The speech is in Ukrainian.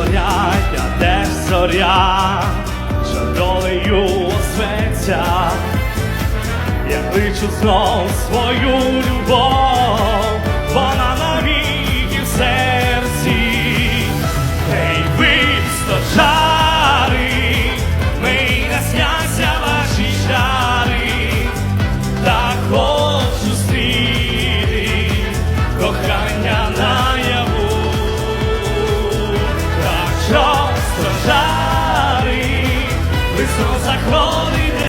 горять, а де ж зоря, що долею я кличу знов свою любов. Так що стражари, ви знов заходите.